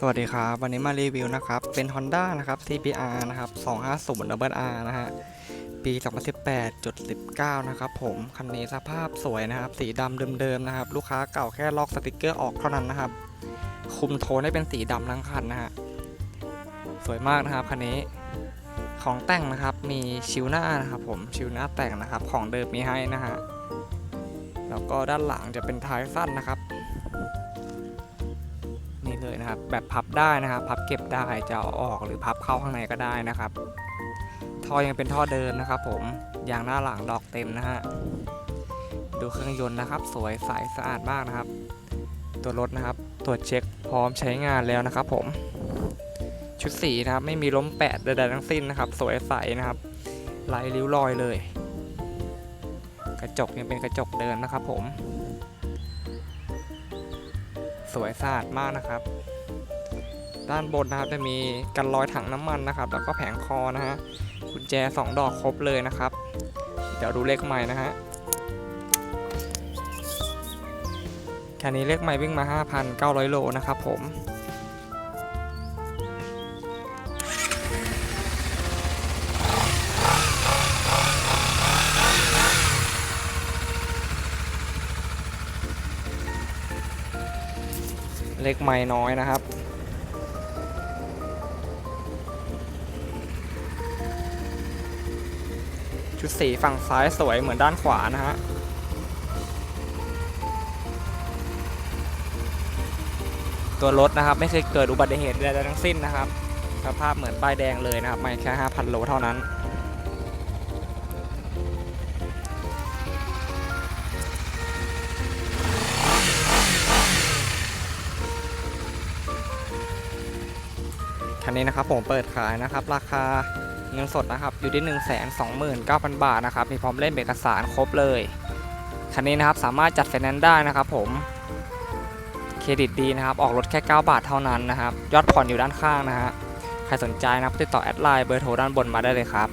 สวัสดีครับ วันนี้มารีวิวนะครับ เป็น Honda นะครับ CBR นะครับ 250 WR นะฮะ ปี 2018.19 นะครับผม คันนี้สภาพสวยนะครับ สีดำเดิมๆนะครับ ลูกค้าเก่าแค่ลอกสติกเกอร์ออกเท่านั้นนะครับ คุมโทนให้เป็นสีดำทั้งคันนะฮะ สวยมากนะครับคันนี้ ของแต่งนะครับ มีชิวหน้านะครับผม ชิวหน้าแต่งนะครับ ของเดิมมีให้นะฮะ แล้วก็ด้านหลังจะเป็นท้ายสั้นนะครับ นะครับ แบบพับได้นะครับ พับเก็บได้จะเอาออกหรือพับเข้าข้างในก็ได้นะครับ ท่อยังเป็นท่อเดิมนะครับ ผมยางหน้าหลังดอกเต็มนะฮะดูเครื่องยนต์นะครับ สวยใสสะอาดมากนะครับ ตัวรถนะครับตรวจเช็คพร้อมใช้งานแล้วนะครับ ผม ชุดสีนะครับ ไม่มีล้มแปดใดๆทั้งสิ้นนะครับ สวยใสนะครับไร้ริ้วรอยเลย กระจกยังเป็นกระจกเดิมนะครับ ผม สวยสะอาดมากนะครับ ด้านบนนะครับจะมีกันรอยถังน้ำมันนะครับ แล้วก็แผงคอนะฮะกุญแจ 2 ดอกครบเลยนะครับ เดี๋ยวดูเลขใหม่นะฮะแคันนี้เลขใหม่วิ่งมา 5,900 โลนะครับผมเลขไม่น้อยนะครับ ชุดสีฝั่งซ้ายสวยเหมือนด้านขวานะฮะตัวรถนะครับไม่เคยเกิดอุบัติเหตุใดๆทั้งสิ้นนะครับสภาพเหมือนป้ายแดงเลยนะครับไม่แค่ 5,000 โลเท่านั้น คันนี้นะครับผมเปิดขายนะครับราคา เงินสดนะครับ อยู่ที่ 1 2 9 0 0 0 บาทนะครับ มีพร้อมเล่นเอกสารครบเลย คันนี้นะครับสามารถจัดไฟแนนซ์ได้นะครับผม เครดิตดีนะครับ ออกรถแค่ 9 บาทเท่านั้นนะครับ ยอดผ่อนอยู่ด้านข้างนะฮะ ใครสนใจนะครับติดต่อแอดไลน์เบอร์โทรด้านบนมาได้เลยครับ